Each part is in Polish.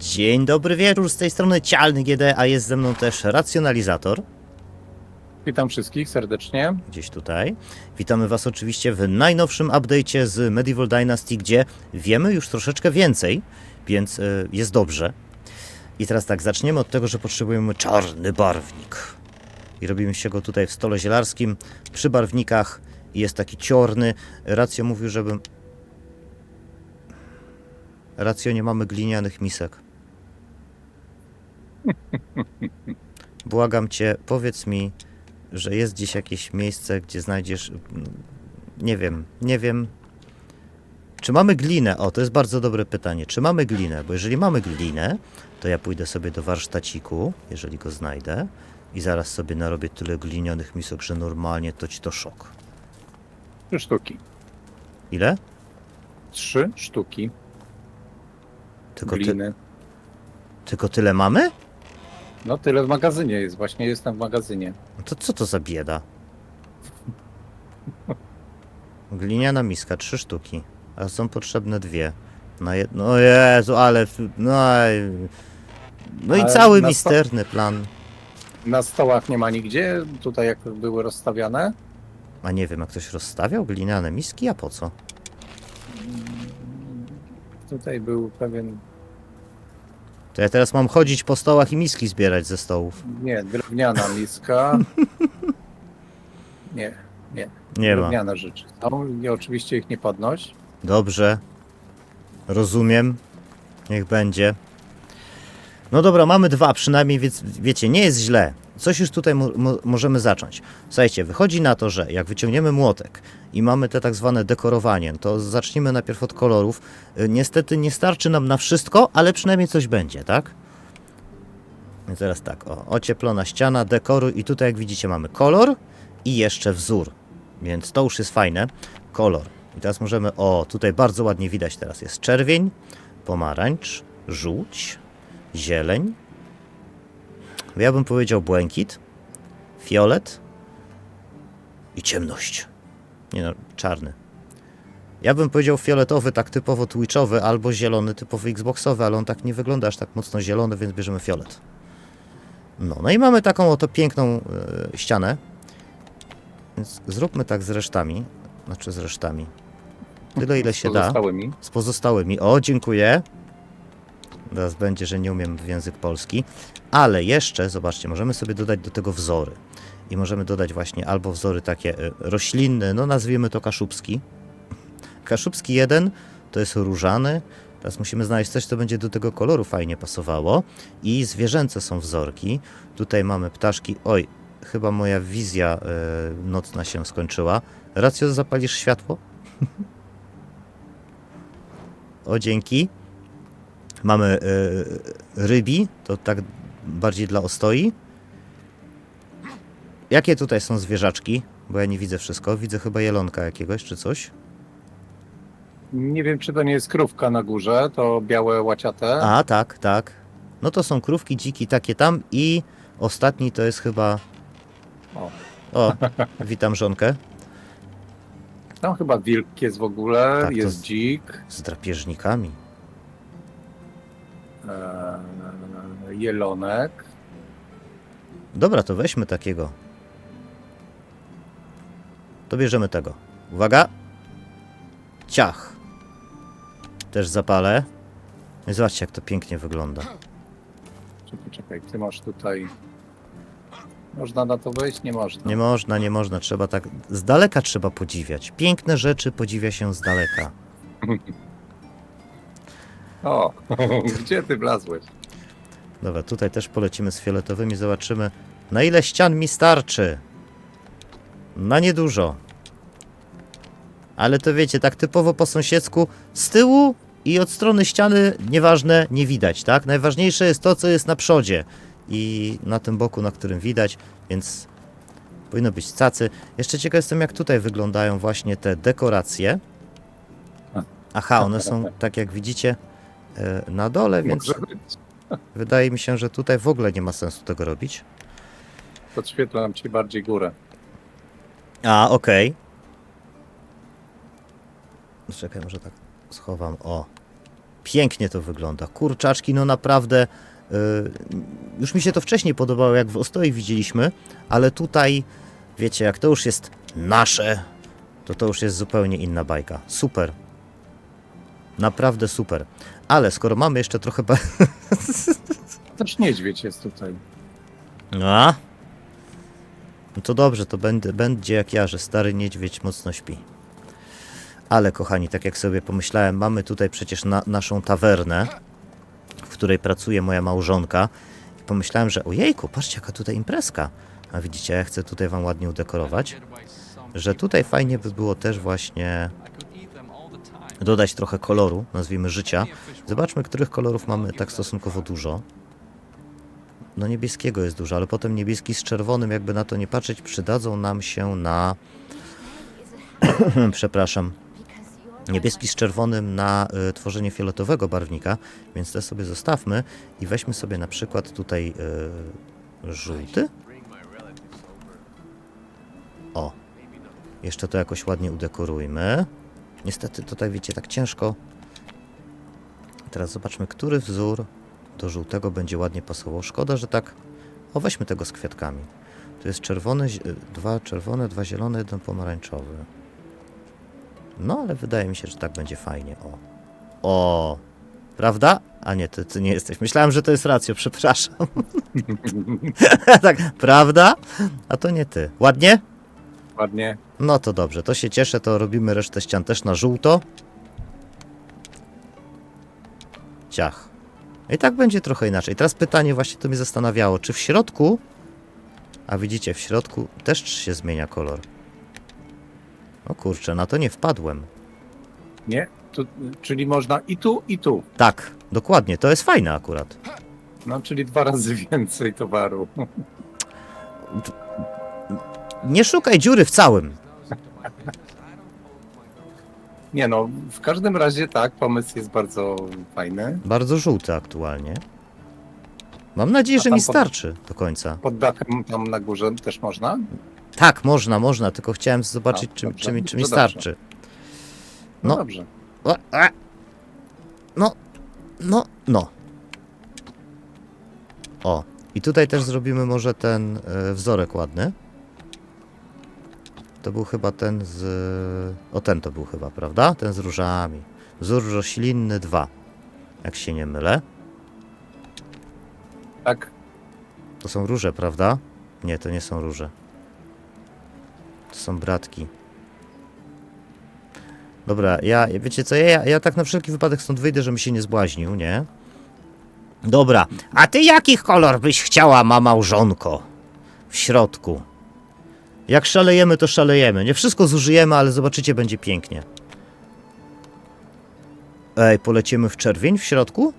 Dzień dobry wieczór, z tej strony Cialny GD, a jest ze mną też Racjonalizator, Witam wszystkich serdecznie. gdzieś tutaj. Witamy Was oczywiście w najnowszym update'cie z Medieval Dynasty, gdzie wiemy już troszeczkę więcej, więc y, jest dobrze. I teraz tak, zaczniemy od tego, że potrzebujemy czarny barwnik. I robimy się go tutaj w stole zielarskim, przy barwnikach. Jest taki ciorny. Racjo mówił, żebym... Racjo, nie mamy glinianych misek. Błagam cię, powiedz mi, że jest gdzieś jakieś miejsce, gdzie znajdziesz. Nie wiem, nie wiem. Czy mamy glinę? O, to jest bardzo dobre pytanie. Czy mamy glinę? Bo jeżeli mamy glinę, to ja pójdę sobie do warsztaciku, jeżeli go znajdę, i zaraz sobie narobię tyle glinianych misek, że normalnie to ci to szok. Trzy sztuki. Ile? Trzy sztuki Tylko, ty, gliny. tylko tyle mamy? No tyle w magazynie jest. Właśnie jestem w magazynie. No to co to za bieda? Gliniana miska, trzy sztuki, a są potrzebne dwie. Na jedno, o Jezu, ale, f- no, i- no i Ale cały na sto- misterny plan. Na stołach nie ma nigdzie. Tutaj jak były rozstawiane. A nie wiem, jak ktoś rozstawiał gliniane miski, a po co? Tutaj był pewien, To ja teraz mam chodzić po stołach i miski zbierać ze stołów. nie, drewniana miska. Nie, nie. Nie ma. drewniane rzeczy są i oczywiście ich nie podnoś. Dobrze. Rozumiem. Niech będzie. No dobra, mamy dwa przynajmniej, więc wiecie, nie jest źle. Coś już tutaj mo mo możemy zacząć. Słuchajcie, wychodzi na to, że jak wyciągniemy młotek i mamy te tak zwane dekorowanie, to zacznijmy najpierw od kolorów. Y, Niestety nie starczy nam na wszystko, ale przynajmniej coś będzie, tak? Więc teraz tak, o, ocieplona ściana, dekoruj i tutaj jak widzicie mamy kolor i jeszcze wzór. Więc to już jest fajne. Kolor. I teraz możemy, o, tutaj bardzo ładnie widać teraz jest czerwień, pomarańcz, żółć, zieleń. Ja bym powiedział błękit, fiolet i ciemność. Nie no, czarny. Ja bym powiedział fioletowy, tak typowo twitchowy, albo zielony, typowy xboxowy, ale on tak nie wygląda aż tak mocno zielony, więc bierzemy fiolet. No, no i mamy taką oto piękną e, ścianę. Więc zróbmy tak z resztami. Znaczy z resztami. Tyle ile Z się da. pozostałymi. Z pozostałymi. O, dziękuję. Teraz będzie, że nie umiem w język polski. Ale jeszcze, zobaczcie, możemy sobie dodać do tego wzory. I możemy dodać właśnie albo wzory takie e, roślinne, no nazwijmy to kaszubski. Kaszubski jeden to jest różany. Teraz musimy znaleźć coś, co będzie do tego koloru fajnie pasowało. I zwierzęce są wzorki. Tutaj mamy ptaszki. Oj, chyba moja wizja e, nocna się skończyła. Racjo, zapalisz światło? O, dzięki. Mamy e, rybi, to tak bardziej dla ostoi. Jakie tutaj są zwierzaczki? Bo ja nie widzę wszystko. Widzę chyba jelonka jakiegoś czy coś. Nie wiem, czy to nie jest krówka na górze, to białe łaciate. A, tak, tak. No to są krówki, dziki takie tam i ostatni to jest chyba... O. O, witam żonkę. Tam chyba wilk jest w ogóle, Tak, jest dzik, Z drapieżnikami. E, jelonek. Dobra, to weźmy takiego. To bierzemy tego. Uwaga. Ciach. Też zapalę. No i zobaczcie, jak to pięknie wygląda. Czekaj, czekaj, ty masz tutaj... Można na to wejść? Nie można. Nie można, nie można. Trzeba tak... Z daleka trzeba podziwiać. Piękne rzeczy podziwia się z daleka. O, gdzie ty wlazłeś? Dobra, tutaj też polecimy z fioletowymi. Zobaczymy, na ile ścian mi starczy. Na niedużo. Ale to wiecie, tak typowo po sąsiedzku, z tyłu i od strony ściany, nieważne, nie widać, tak? Najważniejsze jest to, co jest na przodzie i na tym boku, na którym widać, więc powinno być cacy. Jeszcze ciekaw jestem, jak tutaj wyglądają właśnie te dekoracje. Aha, one są, tak jak widzicie, na dole, więc wydaje mi się, że tutaj w ogóle nie ma sensu tego robić. Podświetlam ci bardziej górę. A, okej. Czekaj, może tak schowam. O. Pięknie to wygląda. Kurczaczki, no naprawdę. y, już mi się to wcześniej podobało, jak w Ostoi widzieliśmy, ale tutaj, wiecie, jak to już jest nasze, to to już jest zupełnie inna bajka. Super. Naprawdę super. Ale skoro mamy jeszcze trochę. Też niedźwiedź jest tutaj. A? No to dobrze, to będę, będzie jak ja, że stary niedźwiedź mocno śpi. Ale kochani, tak jak sobie pomyślałem, mamy tutaj przecież na, naszą tawernę, w której pracuje moja małżonka. I pomyślałem, że ojejku, patrzcie jaka tutaj imprezka. A widzicie, ja chcę tutaj wam ładnie udekorować, że tutaj fajnie by było też właśnie dodać trochę koloru, nazwijmy życia. Zobaczmy, których kolorów mamy tak stosunkowo dużo. No niebieskiego jest dużo, ale potem niebieski z czerwonym, jakby na to nie patrzeć, przydadzą nam się na... Przepraszam. Niebieski z czerwonym na y, tworzenie fioletowego barwnika, więc te sobie zostawmy i weźmy sobie na przykład tutaj y, żółty. O, jeszcze to jakoś ładnie udekorujmy. Niestety tutaj wiecie, tak ciężko. Teraz zobaczmy, który wzór do żółtego będzie ładnie pasował. Szkoda, że tak. O, weźmy tego z kwiatkami. Tu jest czerwone, zi- dwa czerwone, dwa zielone, jeden pomarańczowy. No, ale wydaje mi się, że tak będzie fajnie. O. O. Prawda? A nie, ty, ty nie jesteś. Myślałem, że to jest racjo, przepraszam. tak, prawda? A to nie ty. Ładnie? No to dobrze, to się cieszę, to robimy resztę ścian też na żółto. Ciach. I tak będzie trochę inaczej. Teraz pytanie właśnie to mnie zastanawiało, czy w środku, a widzicie, w środku też się zmienia kolor. O kurczę, na to nie wpadłem. Nie? Tu, czyli można i tu, i tu. Tak, dokładnie, to jest fajne akurat. No, czyli dwa razy więcej towaru. Nie szukaj dziury w całym. Nie no, w każdym razie tak, pomysł jest bardzo fajny. Bardzo żółty aktualnie. Mam nadzieję, A że tam mi pod- starczy do końca. Pod dachem tam na górze też można? Tak, można, można, tylko chciałem zobaczyć, A, czy, dobrze, czy, mi, czy mi to dobrze. starczy. No, No. dobrze. O, a. No, no, no. O, i tutaj też zrobimy może ten e, wzorek ładny. To był chyba ten z... O, ten to był chyba, prawda? Ten z różami. Wzór roślinny 2. Jak się nie mylę. Tak, To są róże, prawda? Nie, to nie są róże. To są bratki. Dobra, ja, wiecie co, ja, ja tak na wszelki wypadek stąd wyjdę, żebym się nie zbłaźnił, nie? Dobra, a ty jakich kolor byś chciała, ma małżonko? W środku. Jak szalejemy, to szalejemy. Nie wszystko zużyjemy, ale zobaczycie, będzie pięknie. Ej, polecimy w czerwień w środku?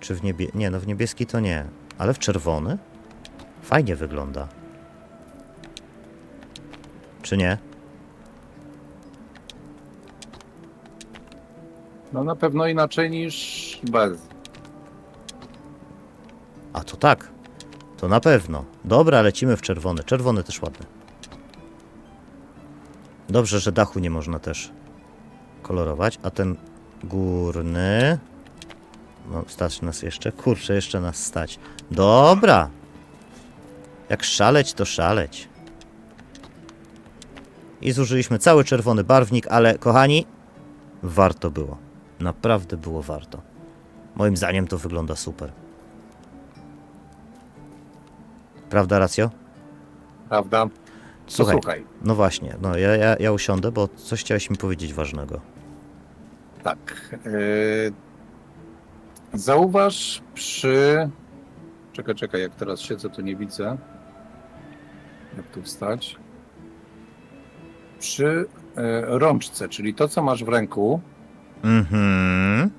Czy w niebie... Nie, no w niebieski to nie. Ale w czerwony? Fajnie wygląda. Czy nie? no na pewno inaczej niż bez. A to tak. To na pewno. Dobra, lecimy w czerwony. Czerwony też ładny. Dobrze, że dachu nie można też kolorować. A ten górny... No, stać nas jeszcze. Kurczę, jeszcze nas stać. Dobra. Jak szaleć, to szaleć. I zużyliśmy cały czerwony barwnik, ale kochani, warto było. Naprawdę było warto. Moim zdaniem to wygląda super. Prawda, Racjo? Prawda? Słuchaj, Słuchaj, no właśnie, no ja, ja, ja usiądę, bo coś chciałeś mi powiedzieć ważnego. tak. Yy, zauważ przy... Czekaj, czekaj, jak teraz siedzę, to nie widzę. Jak tu wstać? Przy yy, rączce, czyli to, co masz w ręku, Mhm.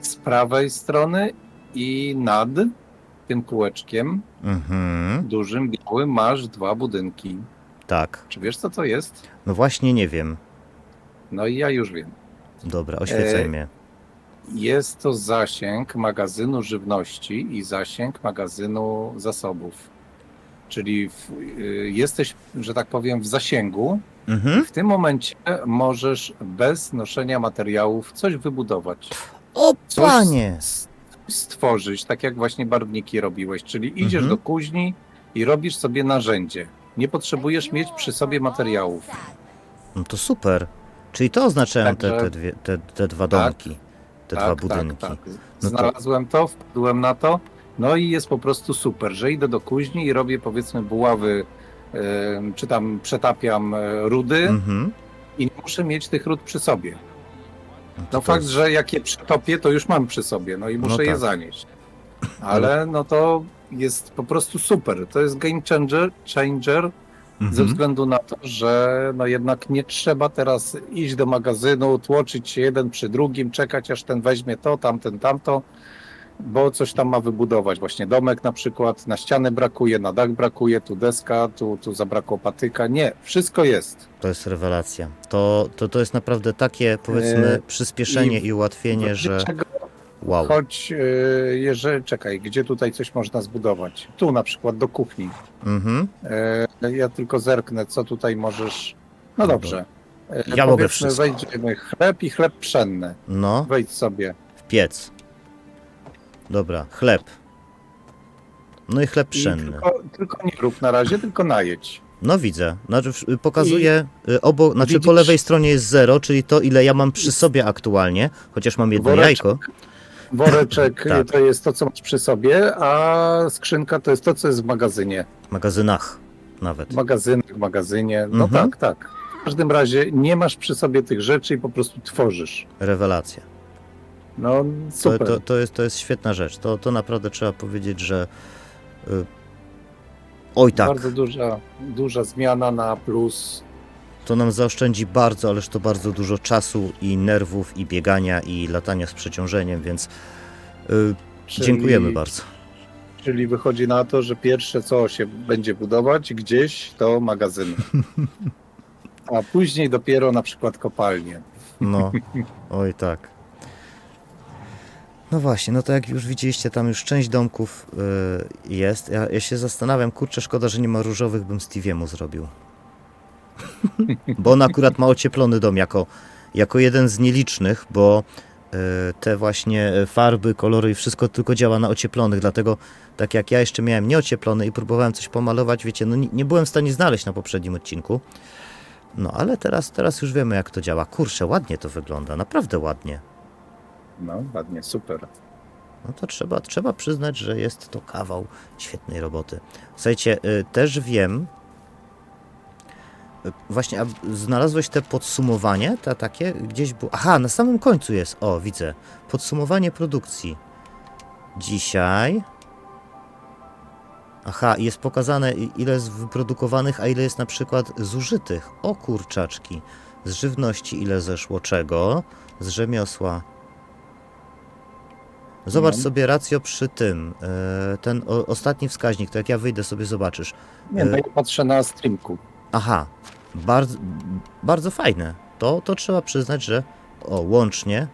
z prawej strony i nad tym kółeczkiem Mhm. dużym, białym masz dwa budynki. Tak. Czy wiesz, co to jest? No właśnie nie wiem. No i ja już wiem. Dobra, oświecaj E, mnie. Jest to zasięg magazynu żywności i zasięg magazynu zasobów. Czyli w, y, jesteś, że tak powiem, w zasięgu Mhm. W tym momencie możesz bez noszenia materiałów coś wybudować. O Coś panie! Stworzyć, tak jak właśnie barwniki robiłeś. Czyli idziesz Mhm. do kuźni i robisz sobie narzędzie. Nie potrzebujesz mieć przy sobie materiałów. No to super. Czyli to oznaczają te, Także- te, dwie, te, te dwa Tak. domki, te dwa budynki. Tak, tak. No Znalazłem to, wpadłem na to. No i jest po prostu super, że idę do kuźni i robię powiedzmy buławy, czy tam przetapiam e, rudy Mhm. i nie muszę mieć tych rud przy sobie. No, to No to fakt, jest- że jak je przetopię, to już mam przy sobie, no i muszę No je tak. zanieść. Ale no to jest po prostu super. To jest game changer, changer ze Mhm. względu na to, że no jednak nie trzeba teraz iść do magazynu, tłoczyć się jeden przy drugim, czekać aż ten weźmie to, tamten, tamto, bo coś tam ma wybudować. Właśnie domek na przykład, na ścianę brakuje, na dach brakuje, tu deska, tu, tu zabrakło patyka. Nie, wszystko jest. To jest rewelacja. To, to, to jest naprawdę takie, powiedzmy, E, przyspieszenie i i ułatwienie, że Czego wow. Choć, yy, jeżeli, czekaj, gdzie tutaj coś można zbudować? Tu na przykład do kuchni. Mhm. E, ja tylko zerknę, co tutaj możesz. No dobrze. E, Ja mogę powiedzmy, wszystko. wejdziemy chleb i chleb pszenny. No, Wejdź sobie. w piec. Dobra, chleb. No i chleb I pszenny. tylko, tylko nie rób na razie, tylko najedź. No widzę. Znaczy, pokazuje y, obok, znaczy po widzisz- lewej stronie jest zero, czyli to ile ja mam przy sobie aktualnie, chociaż mam jedno Woreczek. jajko. Woreczek Tak. to jest to, co masz przy sobie, a skrzynka to jest to, co jest w magazynie. W magazynach nawet. W magazynach, w magazynie. No Mhm. tak, tak. W każdym razie nie masz przy sobie tych rzeczy i po prostu tworzysz. Rewelacja. No To, super. to, to, jest, to jest świetna rzecz. To, to naprawdę trzeba powiedzieć, że. Y, oj tak, Bardzo duża, duża zmiana na plus. to nam zaoszczędzi bardzo, ależ to bardzo dużo czasu i nerwów, i biegania, i latania z przeciążeniem, więc y, Czyli, dziękujemy bardzo. Czyli wychodzi na to, że pierwsze co się będzie budować gdzieś to magazyn. A później dopiero na przykład kopalnie. No, oj tak. No właśnie, no to jak już widzieliście, tam już część domków y, jest. Ja, ja się zastanawiam, kurczę, szkoda, że nie ma różowych, bym Stevie'emu zrobił. bo on akurat ma ocieplony dom jako, jako jeden z nielicznych, bo y, te właśnie farby, kolory i wszystko tylko działa na ocieplonych, dlatego tak jak ja jeszcze miałem nieocieplony i próbowałem coś pomalować, wiecie, no nie, nie byłem w stanie znaleźć na poprzednim odcinku. No ale teraz, teraz już wiemy jak to działa. Kurczę, ładnie to wygląda, naprawdę ładnie. No, ładnie, super. No to trzeba, trzeba przyznać, że jest to kawał świetnej roboty. Słuchajcie, y, też wiem, y, właśnie, znalazłeś te podsumowanie, te takie gdzieś było. Aha, na samym końcu jest, o widzę, podsumowanie produkcji. Dzisiaj. Aha, jest pokazane ile jest wyprodukowanych, a ile jest na przykład zużytych. O kurczaczki. Z żywności ile zeszło czego, z rzemiosła Zobacz No. sobie racjo przy tym. e, Ten o, ostatni wskaźnik, to jak ja wyjdę sobie zobaczysz. Nie, no ja patrzę na streamku. Aha, bardzo, bardzo fajne. To, to trzeba przyznać, że o, łącznie.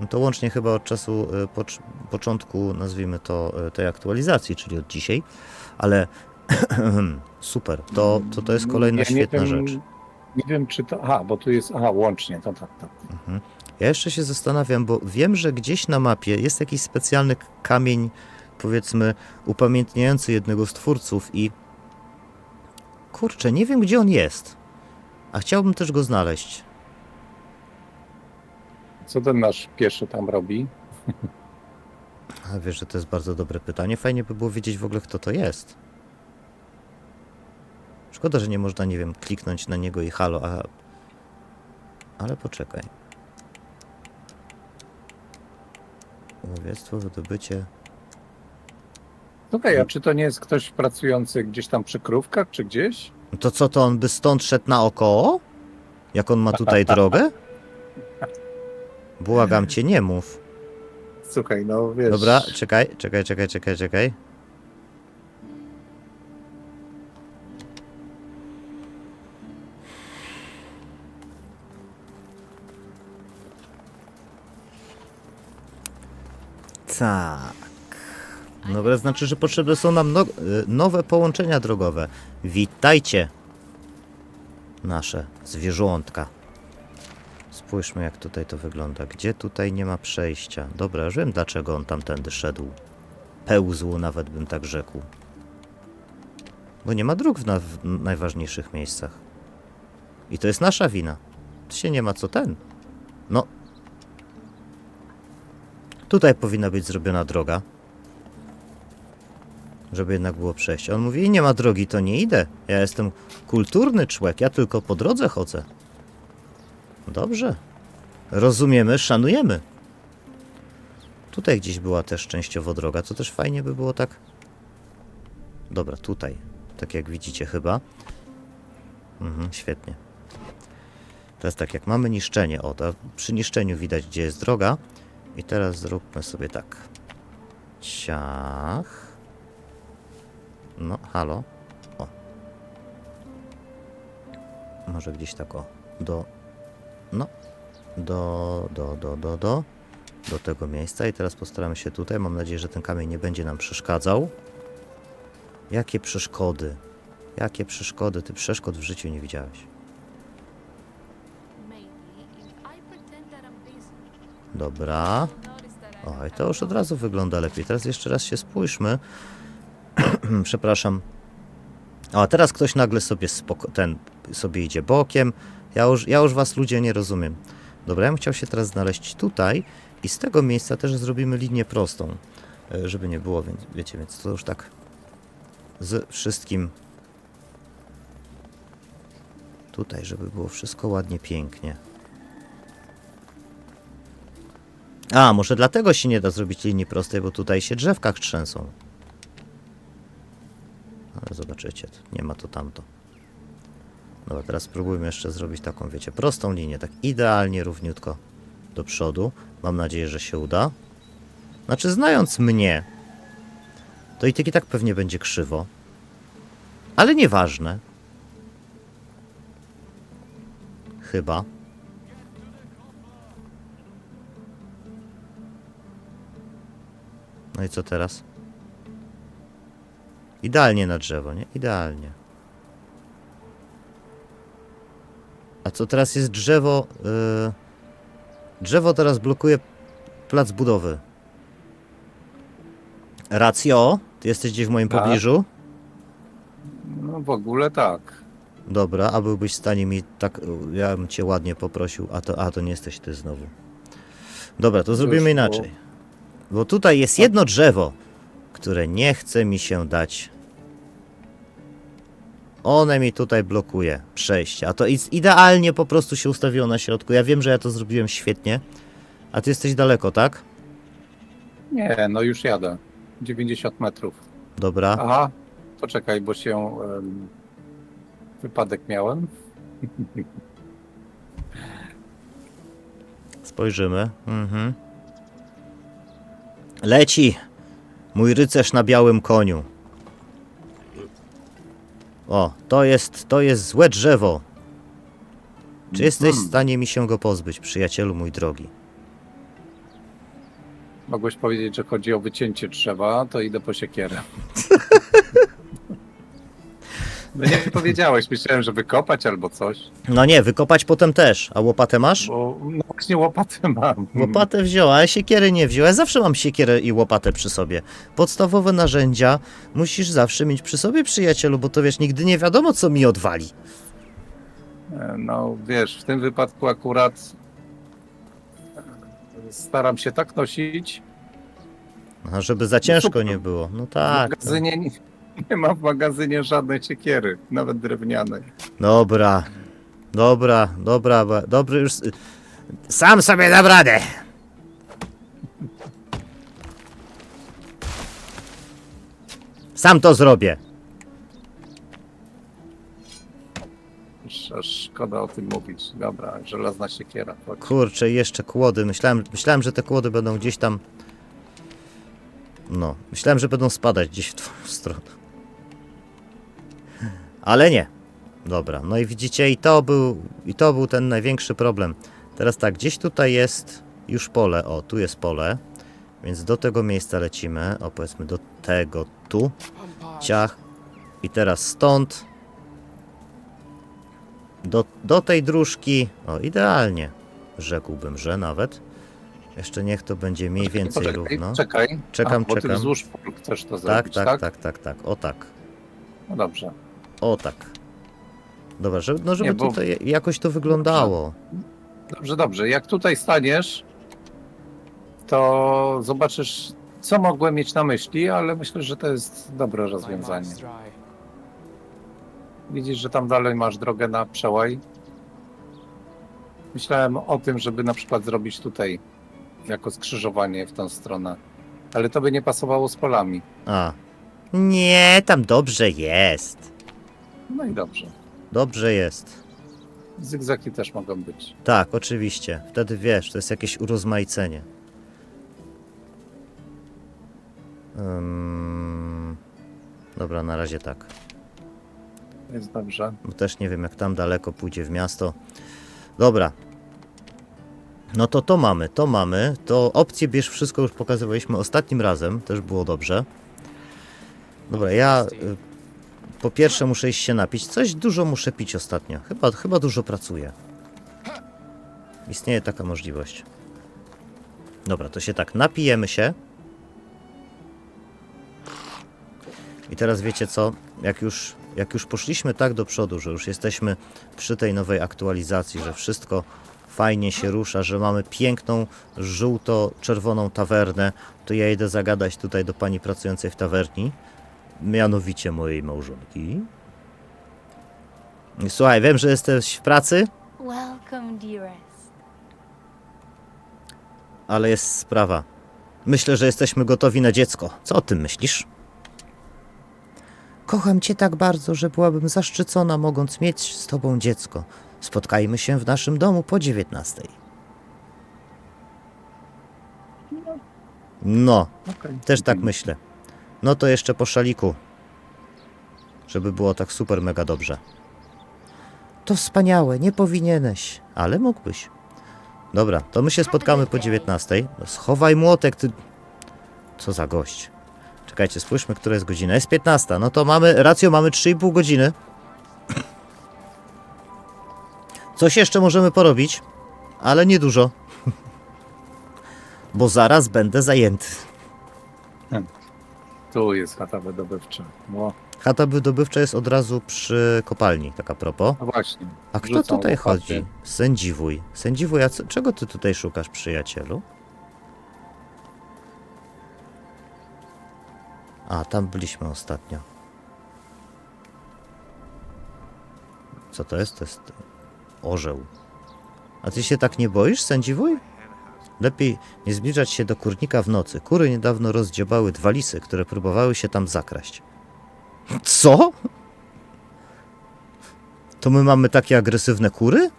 no To łącznie chyba od czasu e, pocz, początku, nazwijmy to, e, tej aktualizacji, czyli od dzisiaj, ale super. To, to, to jest kolejna Ja nie świetna wiem, rzecz. Nie wiem, czy to. Aha, bo tu jest. Aha, łącznie, to tak, tak. Mhm. Ja jeszcze się zastanawiam, bo wiem, że gdzieś na mapie jest jakiś specjalny kamień, powiedzmy, upamiętniający jednego z twórców i kurczę, nie wiem gdzie on jest. A chciałbym też go znaleźć. Co ten nasz pieszy tam robi? A wiesz, że to jest bardzo dobre pytanie. Fajnie by było wiedzieć w ogóle, kto to jest. Szkoda, że nie można, nie wiem, kliknąć na niego i halo, a... Ale poczekaj. Łowiectwo, wydobycie... Słuchaj, a czy to nie jest ktoś pracujący gdzieś tam przy krówkach, czy gdzieś? No To co, to on by stąd szedł naokoło? Jak on ma tutaj drogę? Błagam cię, nie mów. Słuchaj, no wiesz. Dobra, czekaj, czekaj, czekaj, czekaj, czekaj. Tak. Dobra, znaczy, że potrzebne są nam no, y, nowe połączenia drogowe. Witajcie. nasze zwierzątka. Spójrzmy, jak tutaj to wygląda. Gdzie tutaj nie ma przejścia? Dobra, już wiem, dlaczego on tamtędy szedł. Pełzł, nawet bym tak rzekł. Bo nie ma dróg w, na, w najważniejszych miejscach. I to jest nasza wina. To się nie ma co ten. No. Tutaj powinna być zrobiona droga. Żeby jednak było przejście. On mówi, nie ma drogi, to nie idę. Ja jestem kulturny człowiek, ja tylko po drodze chodzę. Dobrze. Rozumiemy, szanujemy. Tutaj gdzieś była też częściowo droga, to też fajnie by było tak. Dobra, tutaj. Tak jak widzicie chyba. Mhm, świetnie. Teraz tak, jak mamy niszczenie, o, przy niszczeniu widać, gdzie jest droga. I teraz zróbmy sobie tak. Ciach. No, halo. O. Może gdzieś tak o. Do. No. Do, do, do, do, do. Do tego miejsca. I teraz postaramy się tutaj. Mam nadzieję, że ten kamień nie będzie nam przeszkadzał. Jakie przeszkody? Jakie przeszkody? Ty przeszkód w życiu nie widziałeś. Dobra. that I to już od razu wygląda lepiej. Teraz jeszcze raz się spójrzmy. Przepraszam. O, a teraz ktoś nagle sobie ten sobie idzie bokiem. Ja już, ja już was ludzie nie rozumiem. Dobra, ja bym chciał się teraz znaleźć tutaj i z tego miejsca też zrobimy linię prostą, e, żeby nie było, więc wiecie, więc to już tak z wszystkim tutaj, żeby było wszystko ładnie, pięknie. A, może dlatego się nie da zrobić linii prostej, bo tutaj się drzewka trzęsą. Ale zobaczycie, nie ma to tamto. Dobra, teraz spróbujmy jeszcze zrobić taką, wiecie, prostą linię, tak idealnie równiutko do przodu. Mam nadzieję, że się uda. Znaczy, znając mnie, to i tak i tak pewnie będzie krzywo. Ale nieważne. Chyba. No i co teraz? Idealnie na drzewo, nie? Idealnie. A co teraz jest drzewo? Yy... Drzewo teraz blokuje plac budowy. Racjo, ty jesteś gdzieś w moim Tak. pobliżu? No w ogóle tak. Dobra, a byłbyś w stanie mi tak. Ja bym cię ładnie poprosił, a to, a to nie jesteś ty znowu. Dobra, to zrobimy inaczej. Bo tutaj jest jedno drzewo, które nie chce mi się dać. One mi tutaj blokuje przejście. A to idealnie po prostu się ustawiło na środku. Ja wiem, że ja to zrobiłem świetnie. A ty jesteś daleko, tak? Nie, no już jadę. 90 metrów. Dobra. Aha, poczekaj, bo się em, wypadek miałem. Spojrzymy. Mhm. Leci! Mój rycerz na białym koniu. O, to jest, to jest złe drzewo. Czy jesteś w stanie mi się go pozbyć, przyjacielu mój drogi? Mogłeś powiedzieć, że chodzi o wycięcie drzewa, to idę po siekierę. No nie powiedziałeś, myślałem, że wykopać albo coś, No nie, wykopać potem też. A łopatę masz? bo no właśnie łopatę mam. Łopatę wzięła, ale siekiery nie wzięła. Ja zawsze mam siekierę i łopatę przy sobie. Podstawowe narzędzia musisz zawsze mieć przy sobie, przyjacielu, bo to wiesz, nigdy nie wiadomo, co mi odwali. E, No wiesz, w tym wypadku akurat e, staram się tak nosić. A żeby za ciężko nie było. No w tak. magazynie nie, ma w magazynie żadnej siekiery, nawet drewnianej. Dobra, dobra, dobra, ba- dobry już. s- Sam sobie dam radę. Sam to zrobię. Aż szkoda o tym mówić. Dobra, żelazna siekiera. Chodź. Kurczę, jeszcze kłody. Myślałem, myślałem, że te kłody będą gdzieś tam. No, myślałem, że będą spadać gdzieś w twoją stronę. Ale nie. Dobra, no i widzicie, i to był, i to był ten największy problem. Teraz tak, gdzieś tutaj jest już pole. O, tu jest pole. Więc do tego miejsca lecimy. O, powiedzmy do tego tu. Ciach. I teraz stąd do, do tej dróżki. O, idealnie. Rzekłbym, że nawet. Jeszcze niech to będzie mniej więcej Poczekaj, równo. Czekaj. Czekam, A, bo czekam. Ty wzdłuż pól chcesz to Tak, zrobić, tak, tak? tak, tak, tak. O tak. No dobrze. O tak. Dobra, żeby, no żeby Nie, bo- tutaj jakoś to wyglądało. Dobrze, dobrze. Jak tutaj staniesz, to zobaczysz, co mogłem mieć na myśli, ale myślę, że to jest dobre rozwiązanie. Widzisz, że tam dalej masz drogę na przełaj. Myślałem o tym, żeby na przykład zrobić tutaj jako skrzyżowanie w tą stronę, ale to by nie pasowało z polami. A. Nie, tam dobrze jest. No i dobrze. Dobrze jest. Zygzaki też mogą być. Tak, oczywiście. Wtedy wiesz, to jest jakieś urozmaicenie. Ym, Dobra, na razie tak. Jest dobrze. Bo też nie wiem, jak tam daleko pójdzie w miasto. Dobra. No to to mamy, to mamy. To opcję bierz wszystko już pokazywaliśmy ostatnim razem. Też było dobrze. Dobra, ja y, po pierwsze muszę iść się napić. Coś dużo muszę pić ostatnio. Chyba, chyba dużo pracuję. Istnieje taka możliwość. Dobra, to się tak napijemy się. I teraz wiecie co? Jak już, jak już poszliśmy tak do przodu, że już jesteśmy przy tej nowej aktualizacji, że wszystko fajnie się rusza, że mamy piękną, żółto-czerwoną tawernę, to ja idę zagadać tutaj do pani pracującej w tawerni, mianowicie mojej małżonki. Słuchaj, wiem, że jesteś w pracy, Welcome, dearest. ale jest sprawa. Myślę, że jesteśmy gotowi na dziecko. Co o tym myślisz? Kocham cię tak bardzo, że byłabym zaszczycona, mogąc mieć z tobą dziecko. Spotkajmy się w naszym domu po dziewiętnastej. No, Okay. też tak myślę. No to jeszcze po szaliku. Żeby było tak super mega dobrze. To wspaniałe, nie powinieneś, ale mógłbyś. Dobra, to my się spotkamy po 19. No, schowaj młotek, ty. Co za gość. Czekajcie, spójrzmy, która jest godzina. Jest 15. No to mamy, rację, mamy 3,5 godziny. Coś jeszcze możemy porobić, ale nie dużo. Bo zaraz będę zajęty. Tu jest chata wydobywcza. No, Chata wydobywcza jest od razu przy kopalni, tak a propos. no właśnie. A kto tutaj łopaty. chodzi? Sędziwuj. Sędziwuj, a co, czego ty tutaj szukasz, przyjacielu? A, tam byliśmy ostatnio. Co to jest? To jest orzeł. A ty się tak nie boisz, sędziwuj? Lepiej nie zbliżać się do kurnika w nocy. Kury niedawno rozdziobały dwa lisy, które próbowały się tam zakraść. Co? To my mamy takie agresywne kury?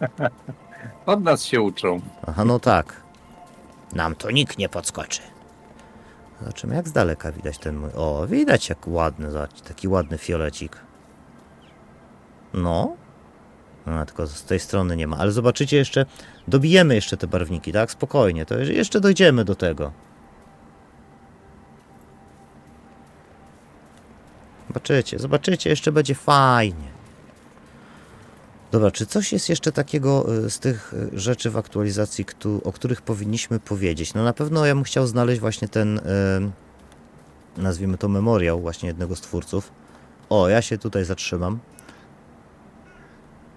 Od nas się uczą. Aha, no tak. Nam to nikt nie podskoczy. Zobaczymy, jak z daleka widać ten mój. O, widać jak ładny, taki ładny fiolecik. No. A, tylko z tej strony nie ma. Ale zobaczycie jeszcze, dobijemy jeszcze te barwniki, tak? Spokojnie, to jeszcze dojdziemy do tego. Zobaczycie, zobaczycie, jeszcze będzie fajnie. Dobra, czy coś jest jeszcze takiego y, z tych y, rzeczy w aktualizacji, o których powinniśmy powiedzieć? No na pewno ja bym chciał znaleźć właśnie ten, y, nazwijmy to memoriał właśnie jednego z twórców. O, ja się tutaj zatrzymam.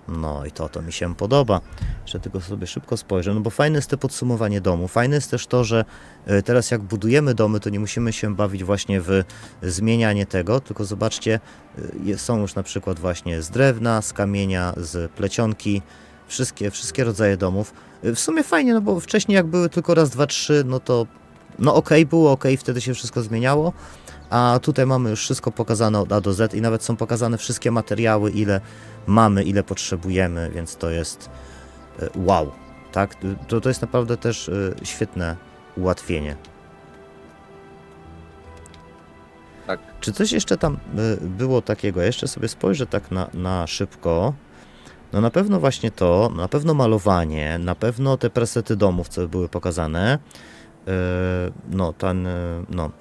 No i to, to mi się podoba, że tylko sobie szybko spojrzę, no bo fajne jest to podsumowanie domu. Fajne jest też to, że y, teraz jak budujemy domy, to nie musimy się bawić właśnie w zmienianie tego, tylko zobaczcie, y, są już na przykład właśnie z drewna, z kamienia, z plecionki, wszystkie, wszystkie rodzaje domów. Y, W sumie fajnie, no bo wcześniej jak były tylko raz, dwa, trzy, no to no okej, było okej, wtedy się wszystko zmieniało, a tutaj mamy już wszystko pokazane od A do Z i nawet są pokazane wszystkie materiały, ile mamy, ile potrzebujemy, więc to jest y, wow, tak? To, to jest naprawdę też y, świetne ułatwienie. Tak. Czy coś jeszcze tam y, było takiego? Ja Jeszcze sobie spojrzę tak na, na szybko. No na pewno właśnie to, na pewno malowanie, na pewno te presety domów, co były pokazane. No, ten, no,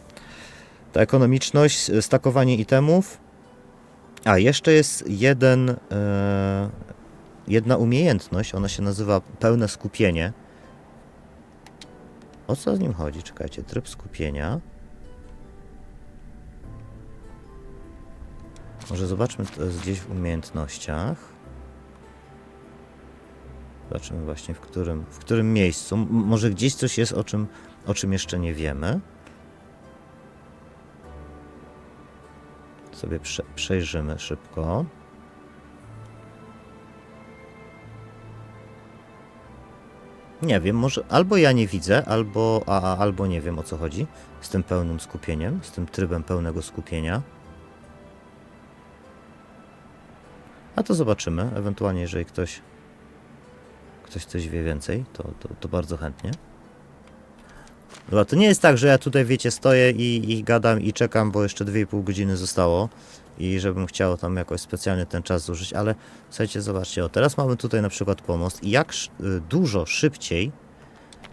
ta ekonomiczność, stakowanie itemów. A, jeszcze jest jeden, e, jedna umiejętność, ona się nazywa pełne skupienie. O co z nim chodzi? Czekajcie, tryb skupienia. Może zobaczmy, to jest gdzieś w umiejętnościach. Zobaczymy właśnie w którym, w którym miejscu. M- może gdzieś coś jest, o czym, o czym jeszcze nie wiemy. Sobie prze, przejrzymy szybko. Nie wiem, może albo ja nie widzę, albo, a, a- albo nie wiem o co chodzi z tym pełnym skupieniem, z tym trybem pełnego skupienia. A to zobaczymy, ewentualnie jeżeli ktoś ktoś coś wie więcej, to, to, to bardzo chętnie. Dobra, to nie jest tak, że ja tutaj, wiecie, stoję i, i gadam i czekam, bo jeszcze 2,5 godziny zostało i żebym chciał tam jakoś specjalnie ten czas zużyć, ale słuchajcie, zobaczcie, o teraz mamy tutaj na przykład pomost i jak y, dużo szybciej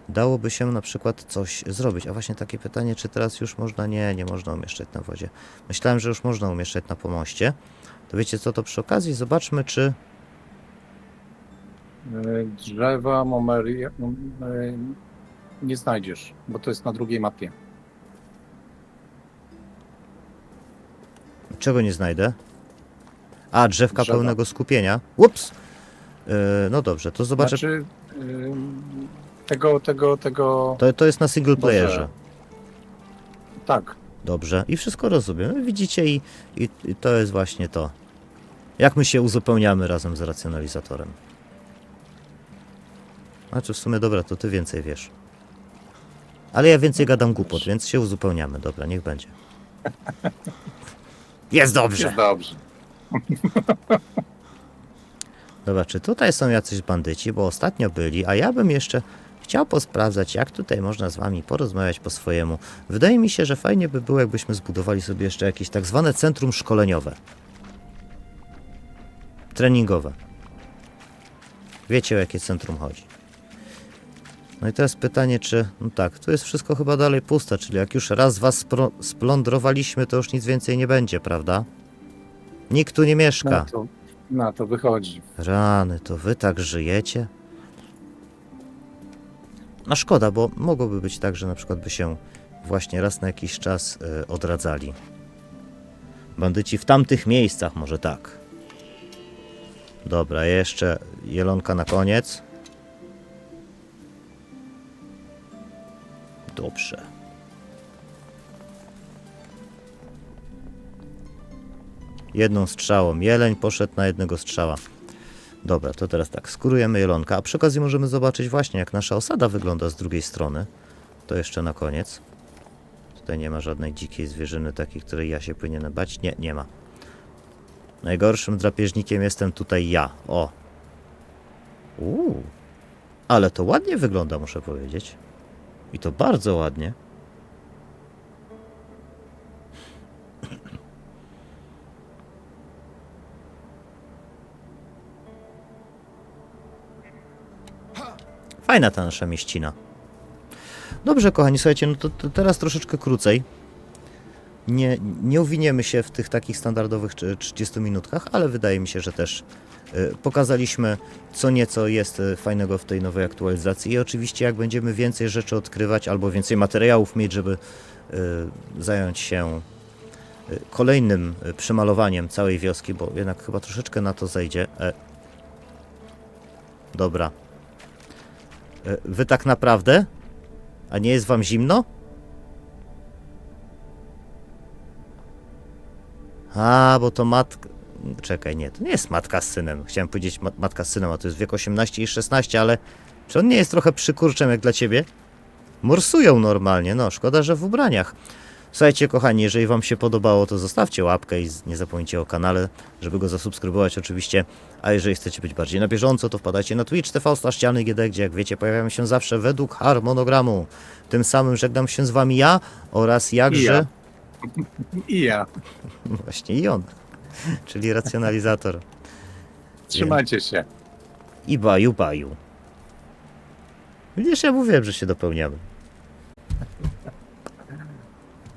dałoby się na przykład coś zrobić. A właśnie takie pytanie, czy teraz już można? Nie, nie można umieszczać na wodzie. Myślałem, że już można umieszczać na pomoście. To wiecie co, to przy okazji zobaczmy, czy E, Drzewa, momeria, e, nie znajdziesz, bo to jest na drugiej mapie. Czego nie znajdę? A, drzewka Drzewa. pełnego skupienia. Ups! Yy, no dobrze, to zobaczę. Znaczy, ym, tego, tego, tego, To, to jest na single playerze. tak, Dobrze. I wszystko rozumiem. Widzicie, i, i, i to jest właśnie to. Jak my się uzupełniamy razem z racjonalizatorem. Znaczy, w sumie dobra, to ty więcej wiesz. Ale ja więcej gadam głupot, więc się uzupełniamy. Dobra, niech będzie. Jest dobrze. jest dobrze. Dobra, czy tutaj są jacyś bandyci, bo ostatnio byli, a ja bym jeszcze chciał posprawdzać, jak tutaj można z wami porozmawiać po swojemu. Wydaje mi się, że fajnie by było, jakbyśmy zbudowali sobie jeszcze jakieś tak zwane centrum szkoleniowe. Treningowe. Wiecie, o jakie centrum chodzi. No i teraz pytanie, czy... No tak, tu jest wszystko chyba dalej puste, czyli jak już raz was splądrowaliśmy, to już nic więcej nie będzie, prawda? Nikt tu nie mieszka. Na to, na to wychodzi. Rany, to wy tak żyjecie? A szkoda, bo mogłoby być tak, że na przykład by się właśnie raz na jakiś czas e, odradzali. Bandyci w tamtych miejscach, może tak. Dobra, jeszcze jelonka na koniec. Dobrze. Jedną strzałą. Jeleń poszedł na jednego strzała. Dobra, to teraz tak, skórujemy jelonka, a przy okazji możemy zobaczyć właśnie jak nasza osada wygląda z drugiej strony. To jeszcze na koniec. Tutaj nie ma żadnej dzikiej zwierzyny takiej, której ja się powinienem bać. Nie, nie ma. Najgorszym drapieżnikiem jestem tutaj ja. O. Uuu. Ale to ładnie wygląda, muszę powiedzieć. I to bardzo ładnie. Fajna ta nasza mieścina. Dobrze, kochani, słuchajcie, no to, to teraz troszeczkę krócej. Nie, nie uwiniemy się w tych takich standardowych czy- 30 minutkach, ale wydaje mi się, że też pokazaliśmy co nieco jest y, fajnego w tej nowej aktualizacji i oczywiście jak będziemy więcej rzeczy odkrywać albo więcej materiałów mieć, żeby y, zająć się kolejnym przemalowaniem całej wioski, bo jednak chyba troszeczkę na to zejdzie. E, dobra. E, Wy tak naprawdę? A nie jest wam zimno? A, bo to matka. Czekaj, nie, to nie jest matka z synem. Chciałem powiedzieć ma matka z synem, a to jest wiek 18 i 16, ale czy on nie jest trochę przykurczem jak dla ciebie? Morsują normalnie, no szkoda, że w ubraniach. Słuchajcie, kochani, jeżeli Wam się podobało, to zostawcie łapkę i nie zapomnijcie o kanale, żeby go zasubskrybować oczywiście. A jeżeli chcecie być bardziej na bieżąco, to wpadajcie na Twitch TV Ściany GD, gdzie jak wiecie pojawiamy się zawsze według harmonogramu. Tym samym żegnam się z Wami ja oraz jakże... I ja. I ja. Właśnie i on, czyli racjonalizator. Trzymajcie się. I baju, baju. Widzisz, ja mówiłem, że się dopełniamy.